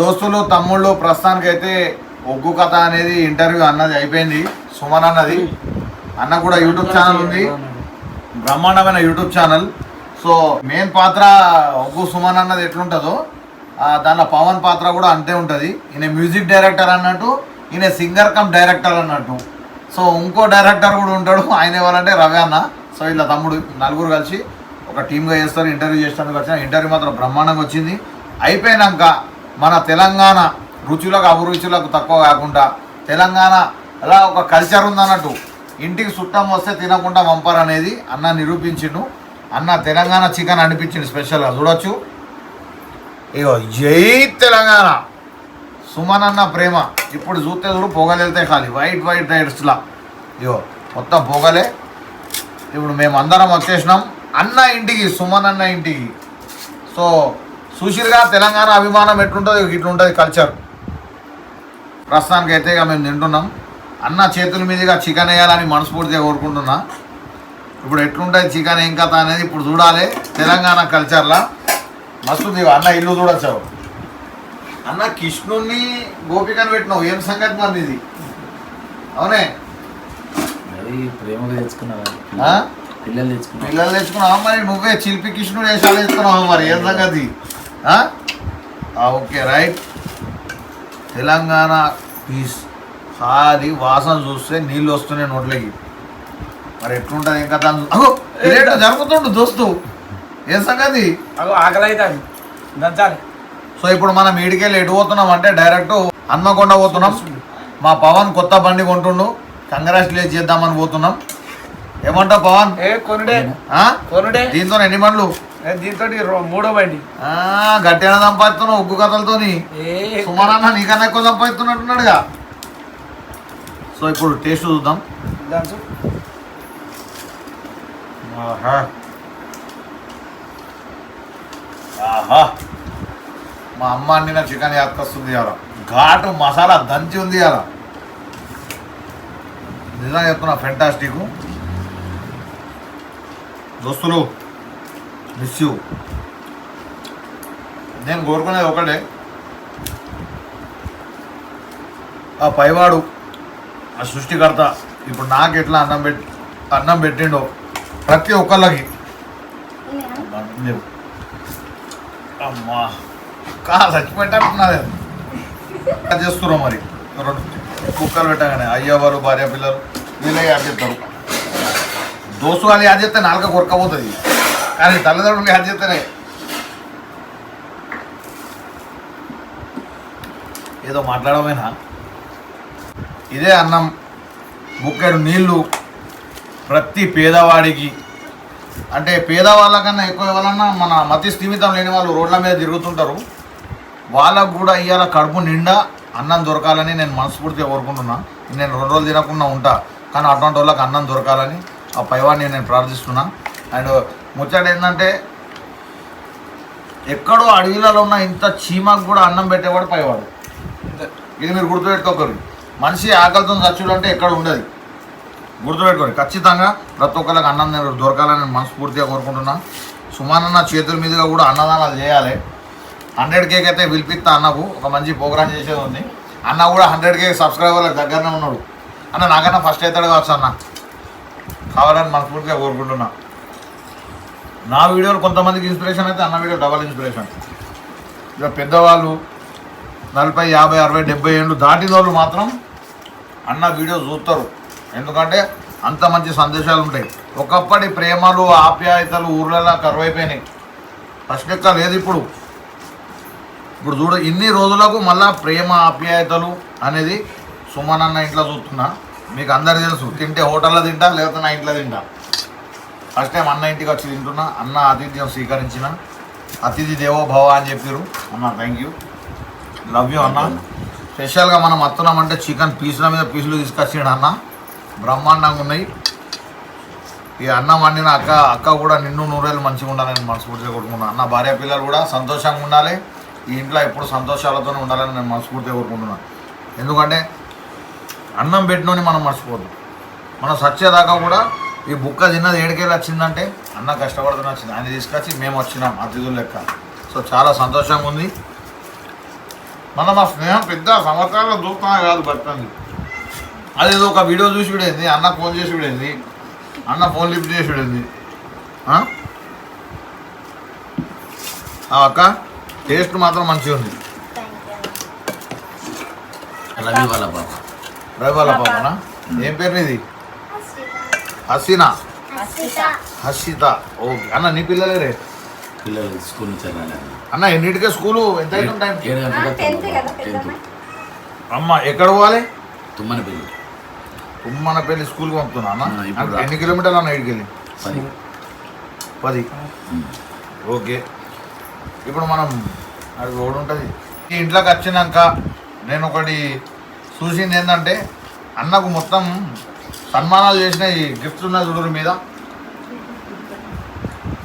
దోస్తులు తమ్ముళ్ళు ప్రస్తుతానికి అయితే ఒగ్గు కథ అనేది ఇంటర్వ్యూ అన్నది అయిపోయింది. సుమన్ అన్నది. అన్న కూడా యూట్యూబ్ ఛానల్ ఉంది. బ్రహ్మాండమైన యూట్యూబ్ ఛానల్. సో మెయిన్ పాత్ర ఒగ్గు సుమన్ అన్నది ఎట్లుంటుందో దానిలో పవన్ పాత్ర కూడా అంతే ఉంటుంది. ఈయన మ్యూజిక్ డైరెక్టర్ అన్నట్టు ఈయన సింగర్ కమ్ డైరెక్టర్ అన్నట్టు. సో ఇంకో డైరెక్టర్ కూడా ఉంటాడు. ఆయన ఎవరంటే రవి అన్న. సో ఇలా తమ్ముడు నలుగురు కలిసి ఒక టీమ్గా చేస్తారు ఇంటర్వ్యూ చేస్తాను వచ్చిన. ఇంటర్వ్యూ మాత్రం బ్రహ్మాండంగా వచ్చింది. అయిపోయినాక మన తెలంగాణ రుచులకు అభిరుచులకు తక్కువ కాకుండా తెలంగాణ అలా ఒక కల్చర్ ఉందన్నట్టు. ఇంటికి చుట్టం వస్తే తినకుండా పంపారు అనేది అన్న నిరూపించిండు. అన్న తెలంగాణ చికెన్ అనిపించింది స్పెషల్గా చూడొచ్చు. ఇగో జై తెలంగాణ. సుమన్ అన్న ప్రేమ ఇప్పుడు చూస్తే చూడు పొగలు వెళ్తాయి ఖాళీ. వైట్ వైట్ రైడ్స్లా ఇగో మొత్తం పొగలే. ఇప్పుడు మేము అందరం వచ్చేసినాం. అన్న ఇంటికి సుమన్ అన్న ఇంటికి. సో సుశీల్గా తెలంగాణ అభిమానం ఎట్లుంటుంది ఇట్లుంటుంది కల్చర్ ప్రస్తుతానికి అయితే ఇక మేము తింటున్నాం. అన్న చేతుల మీదుగా చికెన్ వేయాలని మనస్ఫూర్తిగా కోరుకుంటున్నా. ఇప్పుడు ఎట్లుంటుంది చికెన్ ఏం కథ అనేది ఇప్పుడు చూడాలి. తెలంగాణ కల్చర్లా మస్తు అన్న ఇల్లు చూడొచ్చావు. అన్న కృష్ణుణ్ణి గోపికను పెట్టినావు. ఏం సంగతి మరి ఇది? అవునే? ప్రేమగా తెచ్చుకున్నావు? పిల్లలు తెచ్చుకున్నావు? పిల్లలు తెచ్చుకున్నావా? మరి నువ్వే చిలిపి కృష్ణుడు వేషాలు వేసుకున్నావా మరి? ఏం సంగతి? Okay right. తెలంగాణ పీస్. అది వాసన చూస్తే నీళ్ళు వస్తున్నాయి నోట్లకి. మరి ఎట్లుంటుంది ఇంకా దాని అగో ఇదేంటో జరుగుతుండు దోస్తు. ఏం సంగతి? అగో ఆకలి అవుతుంది దంచాలి సో ఇప్పుడు మనం ఈడికెళ్ళి ఎటు పోతున్నాం అంటే డైరెక్ట్ హన్మకొండ పోతున్నాం. మా పవన్ కొత్త బండి కొంటుండు. కంగ్రాచులేట్ చేద్దామని పోతున్నాం. ఏమంటావు పవన్? ఏ కొనుడే? కొనుడే. దీంతో ఎన్ని బండ్లు? ఏ దీంతో మూడో బండి. ఆ, గట్టిగా సంపాదిస్తున్నావు ఉగ్గు కథలతోని. ఏ సుమారన్న నీకన్నా ఎక్కువ సంపాదిస్తున్నట్టున్నాడుగా. సో ఇప్పుడు టేస్ట్ చూద్దాం. ఆహా. మా అమ్మ అండిన చికెన్ యాత్కొస్తుంది ఇవాళ. ఘాటు మసాలా దంచి ఉంది ఇవాళ. నిజంగా చెప్తున్నా ఫెంటాస్టిక్ దోస్తులు మిస్ యూ నేను కోరుకునేది ఒకటే. ఆ పైవాడు ఆ సృష్టికర్త ఇప్పుడు నాకు ఎట్లా అన్నం పెట్టి అన్నం పెట్టిండో ప్రతి ఒక్కళ్ళకి. అమ్మా, కా చచ్చిపెట్టాలన్నది చేస్తున్నాం మరి? రెండు కుక్కలు పెట్టగానే అయ్యవారు భార్య పిల్లలు వీళ్ళే యాడ్ దోస్తు వాళ్ళు యాడ్ చేస్తే నాలుక కొరకపోతుంది. కానీ తల్లిదండ్రులు యాడ్ చేస్తేనే ఏదో మాట్లాడమేనా ఇదే అన్నం బుక్కెడు నీళ్ళు ప్రతి పేదవాడికి. అంటే పేదవాళ్ళకన్నా ఎక్కువ ఎవరన్నా మన మతి స్థిమితం లేని వాళ్ళు రోడ్ల మీద తిరుగుతుంటారు. వాళ్ళకు కూడా ఇవాళ కడుపు నిండా అన్నం దొరకాలని నేను మనస్ఫూర్తిగా కోరుకుంటున్నా. నేను రెండు రోజులు తినకుండా ఉంటా కానీ అటువంటి వాళ్ళకి అన్నం దొరకాలని ఆ పైవాడిని నేను ప్రార్థిస్తున్నా. అండ్ ముచ్చట ఏంటంటే ఎక్కడో అడవిలలో ఉన్న ఇంత చీమకు కూడా అన్నం పెట్టేవాడు పైవాడు. ఇది మీరు గుర్తుపెట్టుకోకరు మనిషి ఆకలితో చచ్చుడంటే ఎక్కడ ఉండదు. గుర్తుపెట్టుకోండి. ఖచ్చితంగా ప్రతి ఒక్కరికి అన్నం నేను దొరకాలని నేను మనస్ఫూర్తిగా కోరుకుంటున్నా. సుమానన్న చేతుల మీదుగా కూడా అన్నదానాలు చేయాలి. హండ్రెడ్ కేక్ అయితే పిలిపిస్తా అన్నకు ఒక మంచి ప్రోగ్రామ్ చేసేది ఉంది. అన్న కూడా హండ్రెడ్ కేక్ సబ్స్క్రైబర్లకు దగ్గరనే ఉన్నాడు. అన్న నాకన్నా ఫస్ట్ అవుతాడు కావచ్చు అన్న. కావాలని మనస్ఫూర్తిగా కోరుకుంటున్నా. నా వీడియోలు కొంతమందికి ఇన్స్పిరేషన్ అయితే అన్న వీడియో డబల్ ఇన్స్పిరేషన్ ఇక పెద్దవాళ్ళు నలభై యాభై అరవై డెబ్బై ఏళ్ళు దాటిన వాళ్ళు మాత్రం అన్న వీడియో చూస్తారు. ఎందుకంటే అంత మంచి సందేశాలు ఉంటాయి. ఒకప్పటి ప్రేమలు ఆప్యాయతలు ఊర్లలో కరువైపోయినాయి. ఫస్ట్ లెక్క లేదు ఇప్పుడు. ఇప్పుడు చూడ ఇన్ని రోజులకు మళ్ళా ప్రేమ ఆప్యాయతలు అనేది సుమన్ అన్న ఇంట్లో చూస్తున్నా. మీకు అందరు తెలుసు తింటే హోటల్లో తింటా లేకపోతే నా ఇంట్లో తింటా. ఫస్ట్ టైం అన్న ఇంటికి వచ్చి తింటున్నా అన్న ఆతిథ్యం స్వీకరించిన. అతిథి దేవో భవ అని చెప్పారు. అన్న థ్యాంక్ యూ లవ్ యూ అన్న. స్పెషల్గా మనం అత్తున్నామంటే చికెన్ పీసుల మీద పీసులు తీసుకొచ్చిండు అన్న. బ్రహ్మాండంగా ఉన్నాయి. ఈ అన్నం వండిన అక్క అక్క కూడా నిన్ను నూరేళ్ళు మంచిగా ఉండాలని మనస్ఫూర్తిగా కోరుకుంటున్నాను అన్న భార్య పిల్లలు కూడా సంతోషంగా ఉండాలి. ఈ ఇంట్లో ఎప్పుడు సంతోషాలతోనే ఉండాలని నేను మనస్ఫూర్తిగా కోరుకుంటున్నాను ఎందుకంటే అన్నం పెట్టినోని మనం మర్చిపోద్దు మనం సచ్చేదాకా కూడా ఈ బుక్క తిన్నది ఏడికెళ్ళి వచ్చిందంటే అన్న కష్టపడుతున్న వచ్చింది. ఆయన తీసుకొచ్చి మేము వచ్చినాం అతిథులు లెక్క. సో చాలా సంతోషంగా ఉంది. మన మా స్నేహం పెద్ద సంవత్సరాల దూరం కాదు పడుతుంది అదేదో ఒక వీడియో చూసి విడింది అన్న ఫోన్ చేసి విడింది అన్న ఫోన్ లిఫ్ట్ చేసి విడింది. అక్క టేస్ట్ మాత్రం మంచిగా ఉంది రవి వాళ్ళ పాప. రవివాల పాపనా ఏం పేరు ఇది హసీనా హసిత ఓకే. అన్న నీ పిల్లలేరే పిల్లలు స్కూల్ నుంచి అన్న. ఎన్నింటికే స్కూలు? ఎంత అవుతుంది టైం. అమ్మ. ఎక్కడ పోవాలి? తుమ్మని పెళ్ళి ఉమ్మన పెళ్ళి స్కూల్కి పంపుతున్నా అన్న? ఎన్ని కిలోమీటర్లు అన్న ఇడికి వెళ్ళి? పది. ఓకే. ఇప్పుడు మనం అది రోడ్ ఉంటుంది. ఇంట్లోకి వచ్చినాక నేను ఒకటి చూసింది ఏంటంటే అన్నకు మొత్తం సన్మానాలు చేసిన ఈ గిఫ్ట్స్ ఉన్నాయి చూడరు మీద.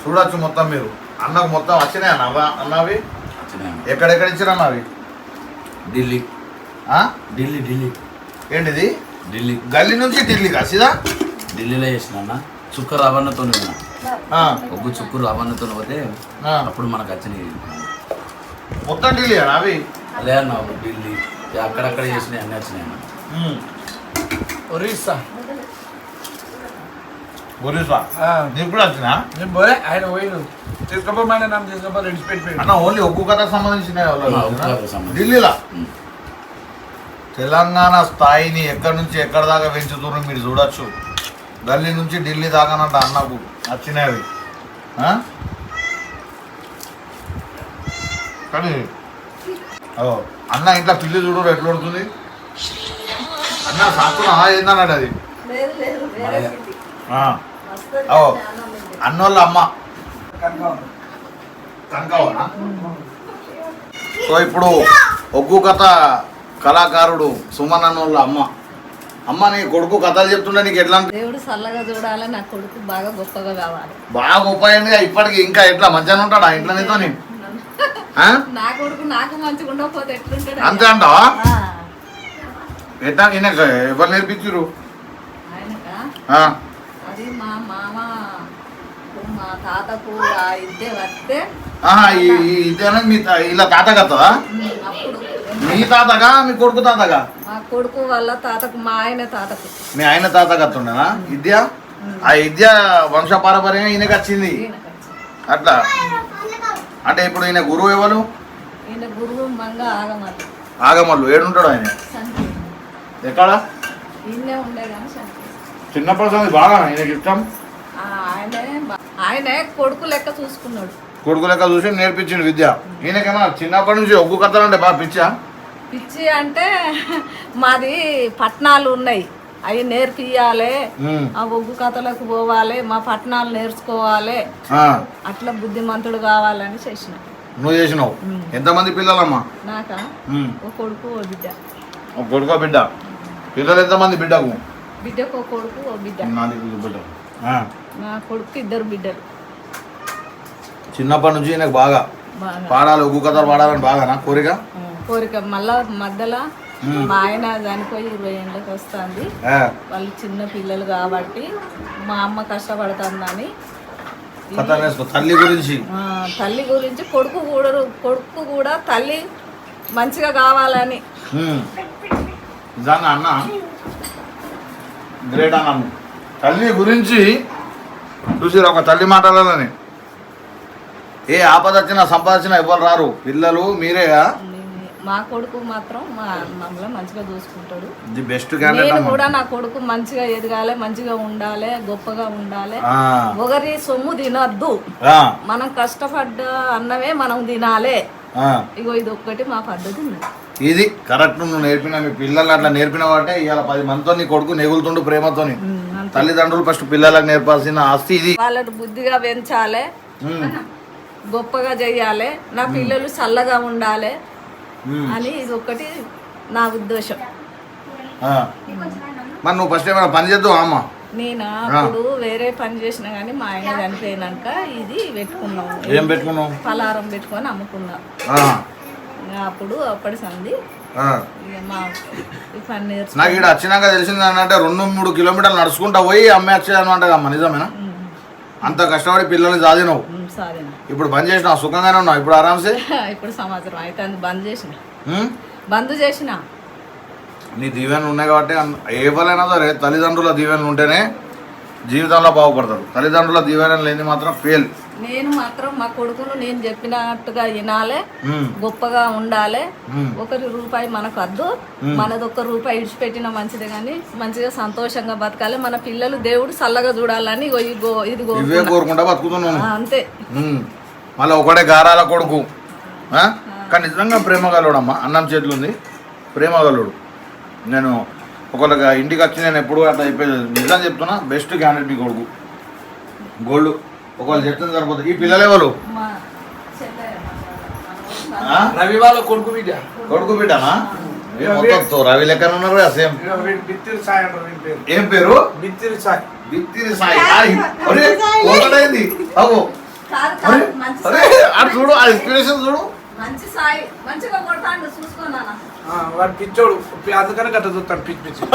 చూడొచ్చు మొత్తం మీరు. అన్నకు మొత్తం వచ్చినాయి అన్న అన్నవి? వచ్చినాయి. ఎక్కడెక్కడ ఇచ్చారు అన్నవి? ఢిల్లీ? ఢిల్లీ ఢిల్లీ. ఏంటిది? ఢిల్లీ. గల్లీ నుంచి ఢిల్లీ కాసిదా? ఢిల్లీలో చేసిన అన్న. చుక్క రవాణాతో ఉన్నా. ఒగ్గు చుక్కు రవాణాతో పోతే. అప్పుడు మనకు వచ్చినాయి. మొత్తం ఢిల్లీ అన్న అవి అదే అన్న ఢిల్లీ. అక్కడక్కడ చేసినాయి అన్నీ వచ్చినాయి. ఒరిస్సా. ఒరిస్సా? నీకు కూడా వచ్చినా? నేను పోలే ఆయన పోయిండు. తీసుకపోమని నన్ను తీసుకపోయి రెడ్డి పెట్టిపోయాడు అన్న ఓన్లీ కథకు సంబంధించిన. ఢిల్లీలో. తెలంగాణ స్థాయిని ఎక్కడి నుంచి ఎక్కడి దాకా పెంచుతున్నారు మీరు చూడొచ్చు. గల్లీ నుంచి ఢిల్లీ దాకానంట అన్నకు వచ్చినవి. ఆ? కానీ అన్న ఇంట్లో పిల్లి చూడు ఎట్లా ఉంటుంది అన్న సాకున్నా ఏందన్నాడు అది? ఉంది. అన్నోళ్ళ అమ్మ. కనకవనా సో ఇప్పుడు ఒగ్గు కథ కళాకారుడు సుమన్ అన్నోళ్ళ అమ్మ. అమ్మ నీ కొడుకు కథలు చెప్తుండే నీకు ఎట్లా దేవుడు చల్లగా చూడాలి నా కొడుకు బాగా గొప్పగా కావాలి. బాగా ఉపాయంగా ఇప్పటికి ఇంకా ఎట్లా? మంచిగానే ఉంటాడు? ఆ ఇంట్లో నీతో నా కొడుకు నాకు మంచిగా ఉండకపోతే ఎట్లుంటాడు అంతే అంటావా ఆ, ఎట్లా? ఈయన ఎవరు నేర్పించారు అది మా మామ మా తాతకు ఇద్దే వస్తే ఇదేనా మీ ఇలా తాత అప్పుడు. మీ తాతగా మీ కొడుకు తాతగా? మా కొడుకు వాళ్ళ తాతకు మా ఆయన తాతకు. మీ ఆయన తాత కత్తుండేనా విద్య? ఆ విద్య వంశ పారపర్యంగా ఈయనకు వచ్చింది. అట్లా? అంటే ఇప్పుడు ఈయన గురువు ఎవరు? ఈయన గురువు మంగ ఆగమల్లి. ఏడుంటాడు ఆయన? ఎక్కడ? చిన్నప్పటి సంది బాగా ఈయనకి ఇష్టం? ఆయనే ఆయనే కొడుకు లెక్క చూసుకున్నాడు. కొడుకు లెక్క చూసి నేర్పించిండు విద్య. ఈయనకేమో చిన్నప్పటి నుంచి ఒగ్గు కథలు అంటే బాగా పిచ్చా? పిచ్చి అంటే మాది పట్నాలు ఉన్నాయి. అవి నేర్పియాలి ఆ ఒగ్గు కథలకు పోవాలి మా పట్నాలు నేర్చుకోవాలి. అట్లా బుద్ధిమంతుడు కావాలని చేసిన. నువ్వు చేసినావు. ఎంతమంది పిల్లలమ్మా? నాక? ఓ కొడుకు ఓ బిడ్డ. ఒక కొడుకో బిడ్డ. పిల్లలు ఎంతమంది బిడ్డకు? బిడ్డకు ఓ కొడుకు ఓ బిడ్డ. నా కొడుకు ఇద్దరు బిడ్డలు. చిన్నప్పటి నుంచి ఈయనకు బాగా. పాడాలి ఒగ్గు కథలు పాడాలని బాగా నా కోరిక కోరిక మళ్ళా మధ్యలో. మా ఆయన చనిపోయి ఇరవై ఏళ్ళకి వస్తుంది. వాళ్ళు చిన్న పిల్లలు కాబట్టి మా అమ్మ కష్టపడుతుందని. తల్లి గురించి. తల్లి గురించి కొడుకు కూడా కొడుకు కూడా తల్లి మంచిగా కావాలని. అన్న గ్రేట్ అన్నాను తల్లి గురించి చూసిరా ఒక తల్లి మాటలని ఏ ఆపద వచ్చినా సంపాదించినా ఎవరు రారు. పిల్లలు మీరేగా? మా కొడుకు మాత్రం మా మమ్మల్ని మంచిగా చూసుకుంటాడు. నేను కూడా నా కొడుకు మంచిగా ఎదగాలి మంచిగా ఉండాలి గొప్పగా ఉండాలి. ఒకరి సొమ్ము తినొద్దు. మనం కష్టపడ్డ అన్నమే మనం తినాలి. ఇగో ఇది ఒక్కటి మా పద్ధతి ఇది కరెక్ట్ నువ్వు నేర్పిన మీ పిల్లలు అట్లా నేర్పిన వాటే ఇవాళ పది మందితో నీ కొడుకు నెగులుతుండు ప్రేమతోని. తల్లిదండ్రులు ఫస్ట్ పిల్లలకు నేర్పాల్సిన ఆస్తి ఇది. వాళ్ళని బుద్ధిగా పెంచాలి. గొప్పగా చెయ్యాలి నా పిల్లలు చల్లగా ఉండాలి. అని ఇది ఒక్కటి నా ఉద్దేశం. ఆ. మరి నువ్వు ఫస్ట్ ఏమైనా పని చేద్దావు అమ్మ? నేను? అప్పుడు వేరే పని చేసిన కానీ మా ఆయన చనిపోయినాక ఇది పెట్టుకున్నాం. ఏం పెట్టుకున్నావు? పలారం పెట్టుకొని అమ్ముకున్నాం. అప్పుడు అప్పటి సంది నాకు ఇక్కడ వచ్చినాక తెలిసింది అంటే రెండు మూడు కిలోమీటర్లు నడుచుకుంటా పోయి అమ్మే వచ్చేదనమాట అమ్మ నిజమేనా? అంత కష్టపడి పిల్లల్ని చదివినావు సరే ఇప్పుడు బంద్ చేసినావు సుఖంగానే ఉన్నావు. ఇప్పుడు ఆరామ్సే ఇప్పుడు సంవత్సరం అయితే అది బంద్ చేసిన? బంద్ చేసిన. నీ దీవెనలు ఉన్నాయి కాబట్టి అన్- ఎవరైనా సరే తల్లిదండ్రుల దీవెనలు ఉంటేనే జీవితంలో బాగుపడతారు. తల్లిదండ్రుల దీవెనలు లేని మాత్రం ఫెయిల్ నేను మాత్రం మా కొడుకును నేను చెప్పినట్టుగా వినాలే గొప్పగా ఉండాలి. ఒకరి రూపాయి మనకు వద్దు మనది ఒక్క రూపాయి ఇడిచిపెట్టినా మంచిదే కానీ మంచిగా సంతోషంగా బతకాలి. మన పిల్లలు దేవుడు చల్లగా చూడాలని ఇది కోరుకుంటా బతుకుతున్నాను అంతే. మళ్ళీ ఒకటే గారాల కొడుకు? కానీ నిజంగా ప్రేమ గలవాడమ్మా. అన్నం చేతులు ఉంది ప్రేమ గలవాడు. నేను ఒకళ్ళకి ఇంటికి వచ్చి నేను ఎప్పుడు అట్లా చెప్పేది నిజం చెప్తున్నా బెస్ట్ క్యాండిడేట్ కొడుకు. గోల్డ్ ఒకళ్ళు చెప్తుంది సరిపోతుంది. ఈ పిల్లలు ఎవరు? మా చెల్లె ఆ? రవి వాళ్ళ కొడుకు బిడ్డ. కొడుకు బిడ్డనా? మొత్తం రవి లెక్కన ఉన్నారు కదా సేమ్ బిత్తిరి సాయి ఏం పేరు? బిత్తిరి సాయి. బిత్తిరి సాయి. ఒకటైంది అరే కాదు మంచి అరే అటు చూడు ఆ ఇన్స్పిరేషన్ చూడు. మంచి సాయి. మంచిగా కొడతాండు చూసుకున్నాను ఆ, వాడు పిచ్చోడు. అందుకనే గట్ట చూస్తాడు పిచ్చి పిచ్చి.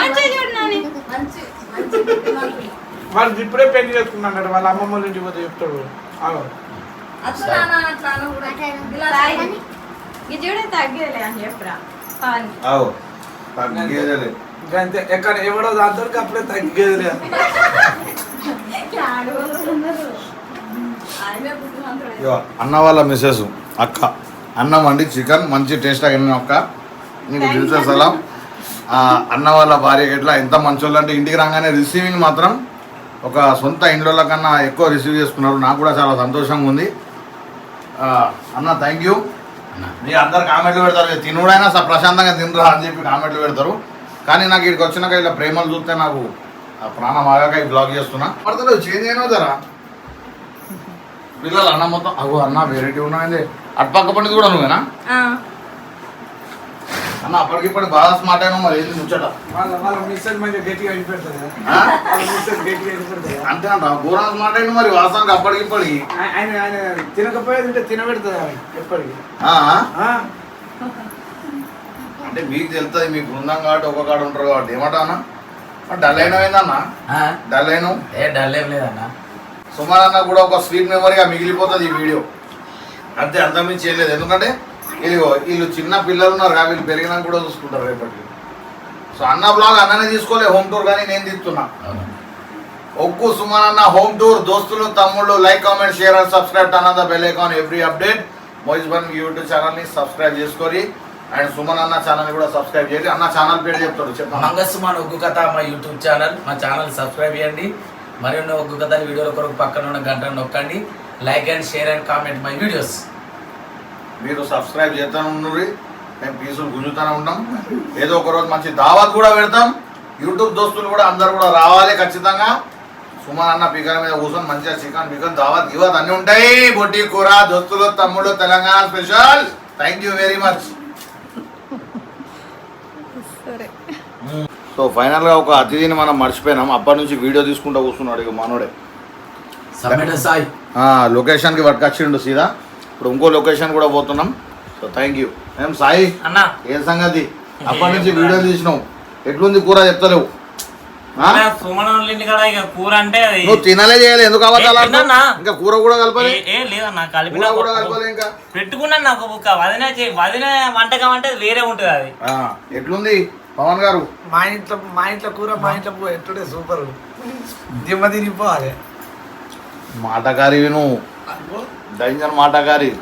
మంచి వాడు ఇప్పుడే పెళ్ళి చేసుకున్నాడు వాళ్ళ అమ్మమ్మ వాళ్ళ ఇంటికి పోతే చెప్తాడు. తగ్గేదేలే. అంతే ఎక్కడ ఎవడో దాంతో అప్పుడే తగ్గేది ఆయనే బుద్ధిమంతుడే. ఇగో అన్న వాళ్ళ మిస్సెస్ అక్క. అన్నం వండి చికెన్ మంచి టేస్ట్ అయిన అక్క. నీకు తెలిసే సలాం? అన్న వాళ్ళ భార్య ఎట్లా ఎంత మంచోళ్ళు అంటే ఇంటికి రాగానే రిసీవింగ్ మాత్రం ఒక సొంత ఇండ్ల కన్నా ఎక్కువ రిసీవ్ చేసుకున్నారు. నాకు కూడా చాలా సంతోషంగా ఉంది. అన్న థ్యాంక్ యూ అన్న. మీ అందరు కామెంట్లు పెడతారు. "ఇక తినుడైనా స- ప్రశాంతంగా తినరా అని చెప్పి కామెంట్లు పెడతారు. కానీ నాకు ఇక్కడికి వచ్చినాక ఇలా ప్రేమలు చూస్తే నాకు ఆ ప్రాణం ఆగాక ఈ బ్లాగ్ చేస్తున్నా. పడతలేదు చేంజ్ అయినా జరా? పిల్లలు అన్న మొత్తం అగో అన్న వెరైటీ ఉన్నాయండి. అటుపక్క పండుగ కూడా నువ్వేనా? అన్న అప్పటికిప్పటికి బాగా స్మార్ట్ అయినా మరి ఏంది ముచ్చట? అంతే అంట ఘోరం స్మార్ట్ అయిన మరి వాసనకి అప్పటికిప్పటికి ఆయన ఆయన తినకపోయేది ఉంటే తినబెడుతుంది ఆమె ఎప్పటికి. ఆ? ఆ? అంటే మీకు తెలుస్తుంది మీ బృందం కాబట్టి ఒక కాడ ఉంటారు కాబట్టి. ఏమంటావన్నా డల్ అయినా ఏందన్నా? ఆ? డల్ అయినా ఏ డల్ ఏం లేదన్న. సుమార్ అన్న కూడా ఒక స్వీట్ మెమరీగా మిగిలిపోతుంది ఈ వీడియో. అంతే అంతమించి చేయలేదు ఎందుకంటే ఇదిగో వీళ్ళు చిన్న పిల్లలు ఉన్నారు కదా వీళ్ళు పెరిగినాక కూడా చూసుకుంటారు రేపటికి. సో అన్న బ్లాగ్ అన్ననే తీసుకోలే హోమ్ టూర్ కానీ నేను తీస్తున్నా. ఒక్కు సుమన్ అన్న హోమ్ టూర్ దోస్తులు తమ్ముళ్ళు like comment share and subscribe అన్న bell icon every update Moiz bun YouTube ఛానల్ని సబ్స్క్రైబ్ చేసుకొని అండ్ సుమన్ అన్న ఛానల్ కూడా సబ్స్క్రైబ్ చేయండి. అన్న ఛానల్ పేరు చెప్తాడు చెప్పండి మంగస్ మన ఒగ్గు కథ మా యూట్యూబ్ ఛానల్ మా ఛానల్ సబ్స్క్రైబ్ చేయండి. మరిన్ని ఒగ్గు కథ వీడియోల కొరకు పక్కన ఉన్న గంట నొక్కండి. Like and share and comment my videos మీరు సబ్స్క్రైబ్ చేస్తూనే ఉన్నది మేము పీసులు గుంజుతూనే ఉంటాం. ఏదో ఒక రోజు మంచి దావత్ కూడా పెడతాం. యూట్యూబ్ దోస్తులు కూడా అందరు కూడా రావాలి ఖచ్చితంగా. సుమన్ అన్న పీకల మీద కూర్చొని మంచిగా చికెన్ పికన్ దావత్ గివత్ అన్నీ ఉంటాయి. బొట్టి కూర దోస్తులు తమ్ముడు Telangana special. Thank you very much so ఫైనల్గా ఒక అతిథిని మనం మర్చిపోయినాం. అప్పటి నుంచి వీడియో తీసుకుంటూ కూర్చున్నాడు ఇక మనోడే. సాయి లొకేషన్కి పట్టుకొచ్చిండు సీదా. ఇప్పుడు ఇంకో లొకేషన్ కూడా పోతున్నాం. సో థ్యాంక్ యూ ఏం సాయి? అన్న. ఏ సంగతి? అప్పటి నుంచి వీడియో తీసినావు. ఎట్లుంది కూర చెప్తలేవు. ఆ? ఇంటికాడ ఇక కూర అంటే అది నువ్వు తినలే చేయాలి ఎందుకు అబద్ధాలు ఏ, తిన్నానా? ఆడుతున్నావు? ఇంకా కూర కూడా కలపాలి? ఏ- ఏ లేదన్న కలిపిన కూర కూడా కలపాలి ఇంకా? పెట్టుకున్నాను నాకు వదిన చే- వదిన వంటకం అంటే వేరే ఉంటుంది అది. ఆ, ఎట్లుంది? పవన్ గారు? మా ఇంట్లో మా ఇంట్లో కూర మా ఇంట్లో పో ఎట్టుడే సూపర్. దిమ్మ తిరిగిపోవాలి మాటగారి నువ్వు మాట గారి.